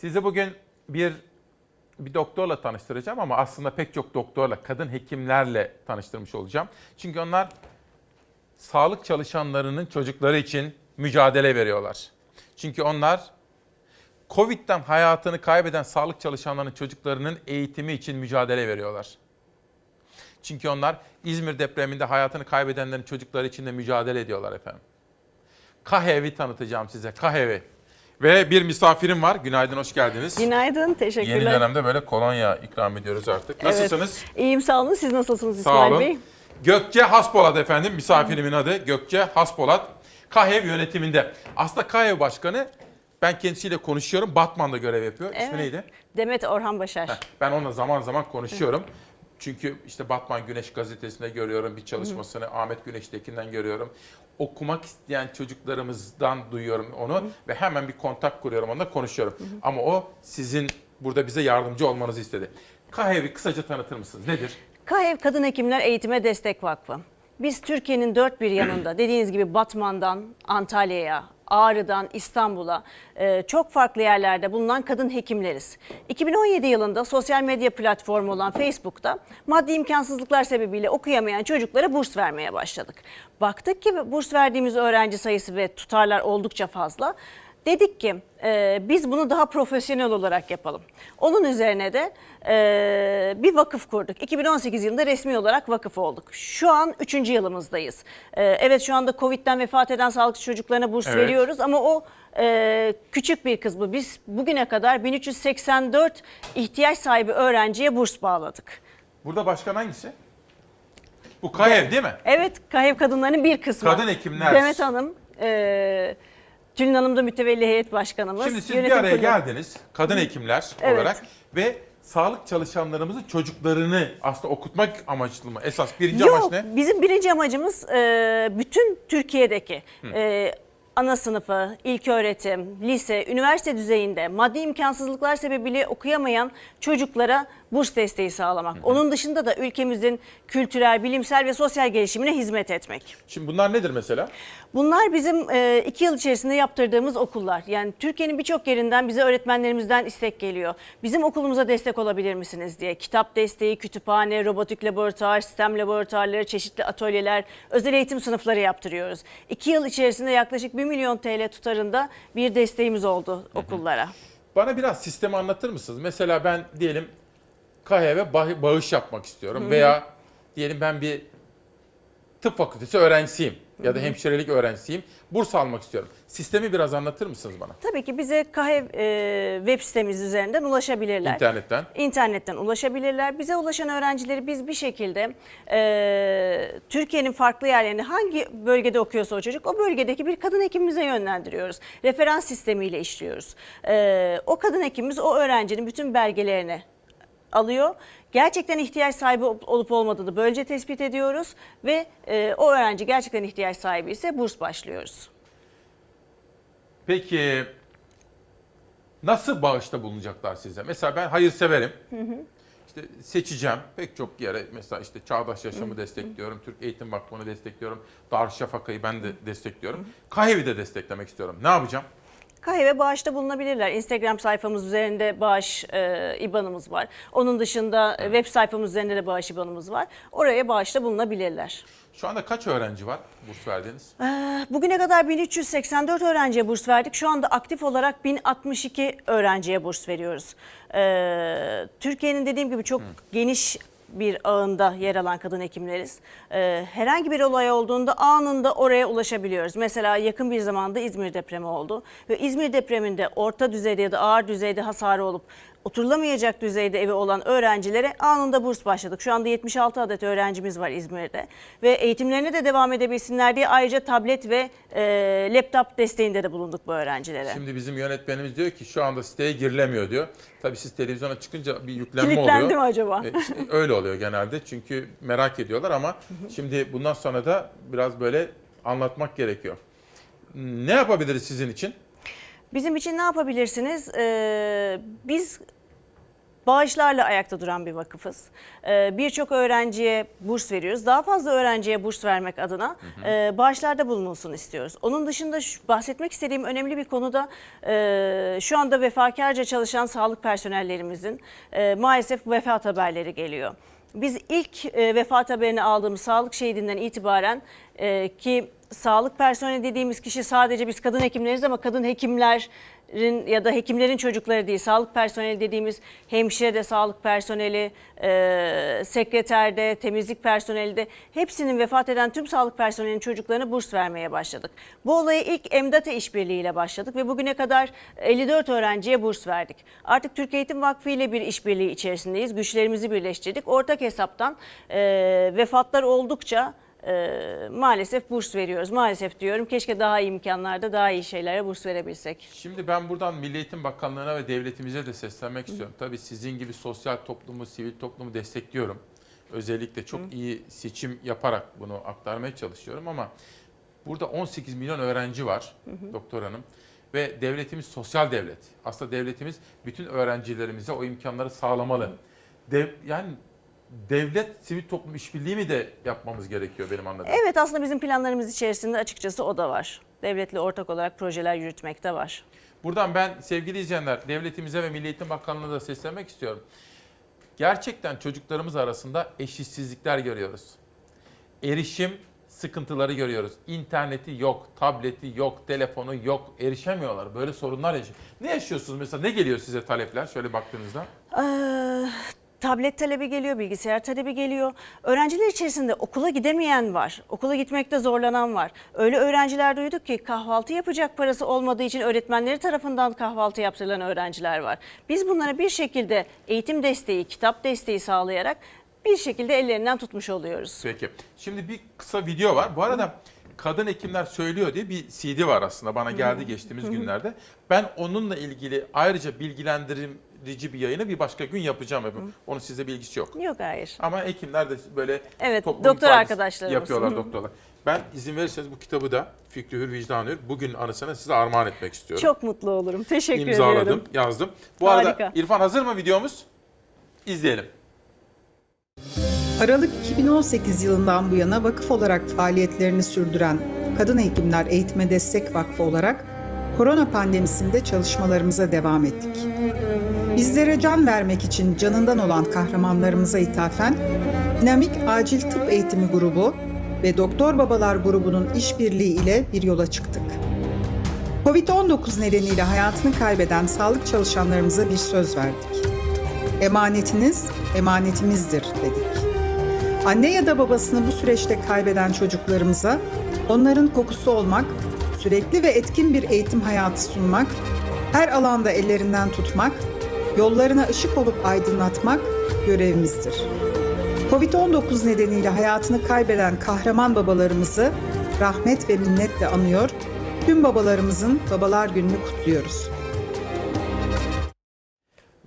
Sizi bugün bir bir doktorla tanıştıracağım ama aslında pek çok doktorla, kadın hekimlerle tanıştırmış olacağım. Çünkü onlar sağlık çalışanlarının çocukları için mücadele veriyorlar. Çünkü onlar Covid'den hayatını kaybeden sağlık çalışanlarının çocuklarının eğitimi için mücadele veriyorlar. Çünkü onlar İzmir depreminde hayatını kaybedenlerin çocukları için de mücadele ediyorlar efendim. Kahev'i tanıtacağım size. Kahev'i. Ve bir misafirim var. Günaydın, hoş geldiniz. Günaydın, teşekkürler. Yeni dönemde böyle kolonya ikram ediyoruz artık. Nasılsınız? Evet, iyiyim sağ olun. Siz nasılsınız Sağ İsmail olun. Bey? Gökçe Haspolat efendim. Misafirimin adı Gökçe Haspolat. KAHEV yönetiminde. Aslında KAHEV başkanı ben kendisiyle konuşuyorum. Batman'da görev yapıyor. İsmi Evet. neydi? Demet Orhan Başar. Heh, Ben onunla zaman zaman konuşuyorum. Çünkü işte Batman Güneş gazetesinde görüyorum bir çalışmasını, Ahmet Güneş'tekinden görüyorum. Okumak isteyen çocuklarımızdan duyuyorum onu ve hemen bir kontak kuruyorum onunla konuşuyorum. Ama o sizin burada bize yardımcı olmanızı istedi. KAHEV'i kısaca tanıtır mısınız? Nedir? KAHEV Kadın Hekimler Eğitime Destek Vakfı. Biz Türkiye'nin dört bir yanında dediğiniz gibi Batman'dan Antalya'ya, Ağrı'dan İstanbul'a e, çok farklı yerlerde bulunan kadın hekimleriz. 2017 yılında sosyal medya platformu olan Facebook'ta maddi imkansızlıklar sebebiyle okuyamayan çocuklara burs vermeye başladık. Baktık ki burs verdiğimiz öğrenci sayısı ve tutarlar oldukça fazla. Dedik ki e, biz bunu daha profesyonel olarak yapalım. Onun üzerine de e, bir vakıf kurduk. 2018 yılında resmi olarak vakıf olduk. Şu an 3. yılımızdayız. E, evet şu anda Covid'den vefat eden sağlıkçı çocuklarına burs Evet. veriyoruz ama o e, küçük bir kısmı. Biz bugüne kadar 1384 ihtiyaç sahibi öğrenciye burs bağladık. Burada başkan hangisi? Bu KAHEV değil mi? Evet, KAHEV kadınlarının bir kısmı. Kadın hekimler. Demet Hanım, e, Tülin Hanım da mütevelli heyet başkanımız. Şimdi siz bir Yönetim araya kurulu. geldiniz kadın hekimler Evet. olarak ve sağlık çalışanlarımızın çocuklarını aslında okutmak amaçlı mı? Esas birinci amaç Yok, ne? bizim birinci amacımız e, bütün Türkiye'deki e, ana sınıfı, ilk öğretim, lise, üniversite düzeyinde maddi imkansızlıklar sebebiyle okuyamayan çocuklara burs desteği sağlamak. Onun dışında da ülkemizin kültürel, bilimsel ve sosyal gelişimine hizmet etmek. Şimdi bunlar nedir mesela? Bunlar bizim e, iki yıl içerisinde yaptırdığımız okullar. Yani Türkiye'nin birçok yerinden bize öğretmenlerimizden istek geliyor. Bizim okulumuza destek olabilir misiniz diye. Kitap desteği, kütüphane, robotik laboratuvar, sistem laboratuvarları, çeşitli atölyeler, özel eğitim sınıfları yaptırıyoruz. İki yıl içerisinde yaklaşık 1 milyon TL tutarında bir desteğimiz oldu okullara. Bana biraz sistemi anlatır mısınız? Mesela ben diyelim KHV bağış yapmak istiyorum veya diyelim ben bir tıp fakültesi öğrencisiyim ya da hemşirelik öğrencisiyim. Burs almak istiyorum. Sistemi biraz anlatır mısınız bana? Tabii ki bize KAHEV e, web sitemiz üzerinden ulaşabilirler. İnternetten. İnternetten ulaşabilirler. Bize ulaşan öğrencileri biz bir şekilde e, Türkiye'nin farklı yerlerinde hangi bölgede okuyorsa o çocuk o bölgedeki bir kadın hekimimize yönlendiriyoruz. Referans sistemiyle işliyoruz. E, o kadın hekimimiz o öğrencinin bütün belgelerini alıyor. Gerçekten ihtiyaç sahibi olup olmadığını böylece tespit ediyoruz ve e, o öğrenci gerçekten ihtiyaç sahibi ise burs başlıyoruz. Peki nasıl bağışta bulunacaklar size? Mesela ben hayırseverim. İşte seçeceğim pek çok yere mesela işte Çağdaş Yaşamı destekliyorum, Türk Eğitim Vakfı'nı destekliyorum, Darüşşafaka'yı ben de destekliyorum. KAHEV'i de desteklemek istiyorum. Ne yapacağım? Kahve bağışta bulunabilirler. Instagram sayfamız üzerinde bağış e, IBAN'ımız var. Onun dışında e, web sayfamız üzerinde de bağış IBAN'ımız var. Oraya bağışta bulunabilirler. Şu anda kaç öğrenci var burs verdiğiniz? E, Bugüne kadar 1384 öğrenciye burs verdik. Şu anda aktif olarak 1062 öğrenciye burs veriyoruz. E, Türkiye'nin dediğim gibi çok geniş bir ağında yer alan kadın hekimleriz. E, herhangi bir olay olduğunda anında oraya ulaşabiliyoruz. Mesela yakın bir zamanda İzmir depremi oldu ve İzmir depreminde orta düzeyde ya da ağır düzeyde hasarı olup oturulamayacak düzeyde evi olan öğrencilere anında burs başladık. Şu anda 76 adet öğrencimiz var İzmir'de ve eğitimlerine de devam edebilsinler diye ayrıca tablet ve e, laptop desteğinde de bulunduk bu öğrencilere. Şimdi bizim yönetmenimiz diyor ki şu anda siteye girilemiyor diyor. Tabii siz televizyona çıkınca bir yüklenme Kilitlendi oluyor. mi acaba? E, işte öyle oluyor genelde çünkü merak ediyorlar ama şimdi bundan sonra da biraz böyle anlatmak gerekiyor. Ne yapabiliriz sizin için? Bizim için ne yapabilirsiniz? Ee, biz bağışlarla ayakta duran bir vakıfız. Ee, Birçok öğrenciye burs veriyoruz. Daha fazla öğrenciye burs vermek adına e, bağışlarda bulunulsun istiyoruz. Onun dışında şu- bahsetmek istediğim önemli bir konu da e, şu anda vefakarca çalışan sağlık personellerimizin e, maalesef vefat haberleri geliyor. Biz ilk e, vefat haberini aldığımız sağlık şehidinden itibaren e, ki sağlık personeli dediğimiz kişi sadece biz kadın hekimleriz ama kadın hekimlerin ya da hekimlerin çocukları değil. Sağlık personeli dediğimiz hemşire de sağlık personeli, e, sekreter de, temizlik personeli de hepsinin vefat eden tüm sağlık personelinin çocuklarına burs vermeye başladık. Bu olaya ilk EMDATE işbirliğiyle başladık ve bugüne kadar 54 öğrenciye burs verdik. Artık Türk Eğitim Vakfı ile bir işbirliği içerisindeyiz. Güçlerimizi birleştirdik. Ortak hesaptan e, vefatlar oldukça e, maalesef burs veriyoruz. Maalesef diyorum keşke daha iyi imkanlarda daha iyi şeylere burs verebilsek. Şimdi ben buradan Milli Eğitim Bakanlığı'na ve devletimize de seslenmek istiyorum. Tabii sizin gibi sosyal toplumu, sivil toplumu destekliyorum. Özellikle çok iyi seçim yaparak bunu aktarmaya çalışıyorum ama burada 18 milyon öğrenci var doktor hanım ve devletimiz sosyal devlet. Aslında devletimiz bütün öğrencilerimize o imkanları sağlamalı. Dev, yani devlet sivil toplum işbirliği mi de yapmamız gerekiyor benim anladığım. Evet aslında bizim planlarımız içerisinde açıkçası o da var. Devletle ortak olarak projeler yürütmekte var. Buradan ben sevgili izleyenler devletimize ve Milli Eğitim Bakanlığı'na da seslenmek istiyorum. Gerçekten çocuklarımız arasında eşitsizlikler görüyoruz. Erişim sıkıntıları görüyoruz. İnterneti yok, tableti yok, telefonu yok, erişemiyorlar. Böyle sorunlar yaşıyor. Ne yaşıyorsunuz mesela? Ne geliyor size talepler şöyle baktığınızda? Ee, tablet talebi geliyor, bilgisayar talebi geliyor. Öğrenciler içerisinde okula gidemeyen var, okula gitmekte zorlanan var. Öyle öğrenciler duyduk ki kahvaltı yapacak parası olmadığı için öğretmenleri tarafından kahvaltı yaptırılan öğrenciler var. Biz bunlara bir şekilde eğitim desteği, kitap desteği sağlayarak bir şekilde ellerinden tutmuş oluyoruz. Peki. Şimdi bir kısa video var. Bu arada Kadın Hekimler Söylüyor diye bir CD var aslında bana geldi geçtiğimiz günlerde. Ben onunla ilgili ayrıca bilgilendirici bir yayını bir başka gün yapacağım. efendim. Onun size bilgisi yok. Yok hayır. Ama hekimler de böyle Evet, doktor arkadaşlarımız. yapıyorlar Hı. doktorlar. Ben izin verirseniz bu kitabı da Fikri Hür Vicdan Hür bugün anısına size armağan etmek istiyorum. Çok mutlu olurum. Teşekkür İmzaladım, ediyorum. yazdım. Bu arada Harika. İrfan hazır mı videomuz? İzleyelim. Aralık 2018 yılından bu yana vakıf olarak faaliyetlerini sürdüren Kadın Hekimler Eğitime Destek Vakfı olarak korona pandemisinde çalışmalarımıza devam ettik. Bizlere can vermek için canından olan kahramanlarımıza ithafen Dinamik Acil Tıp Eğitimi Grubu ve Doktor Babalar grubunun işbirliği ile bir yola çıktık. Covid-19 nedeniyle hayatını kaybeden sağlık çalışanlarımıza bir söz verdik. Emanetiniz emanetimizdir dedik. Anne ya da babasını bu süreçte kaybeden çocuklarımıza onların kokusu olmak, sürekli ve etkin bir eğitim hayatı sunmak, her alanda ellerinden tutmak, yollarına ışık olup aydınlatmak görevimizdir. Covid-19 nedeniyle hayatını kaybeden kahraman babalarımızı rahmet ve minnetle anıyor, tüm babalarımızın Babalar Günü'nü kutluyoruz.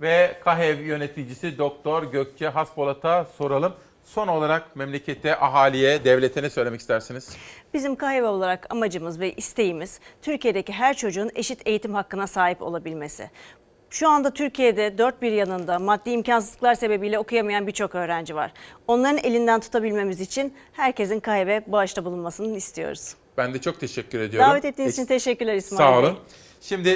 Ve KAHEV yöneticisi Doktor Gökçe Haspolat'a soralım. Son olarak memlekete, ahaliye, devlete ne söylemek istersiniz? Bizim KAYV olarak amacımız ve isteğimiz Türkiye'deki her çocuğun eşit eğitim hakkına sahip olabilmesi. Şu anda Türkiye'de dört bir yanında maddi imkansızlıklar sebebiyle okuyamayan birçok öğrenci var. Onların elinden tutabilmemiz için herkesin KAYV bağışta bulunmasını istiyoruz. Ben de çok teşekkür ediyorum. Davet ettiğiniz için teşekkürler İsmail Sağ Bey. olun. Şimdi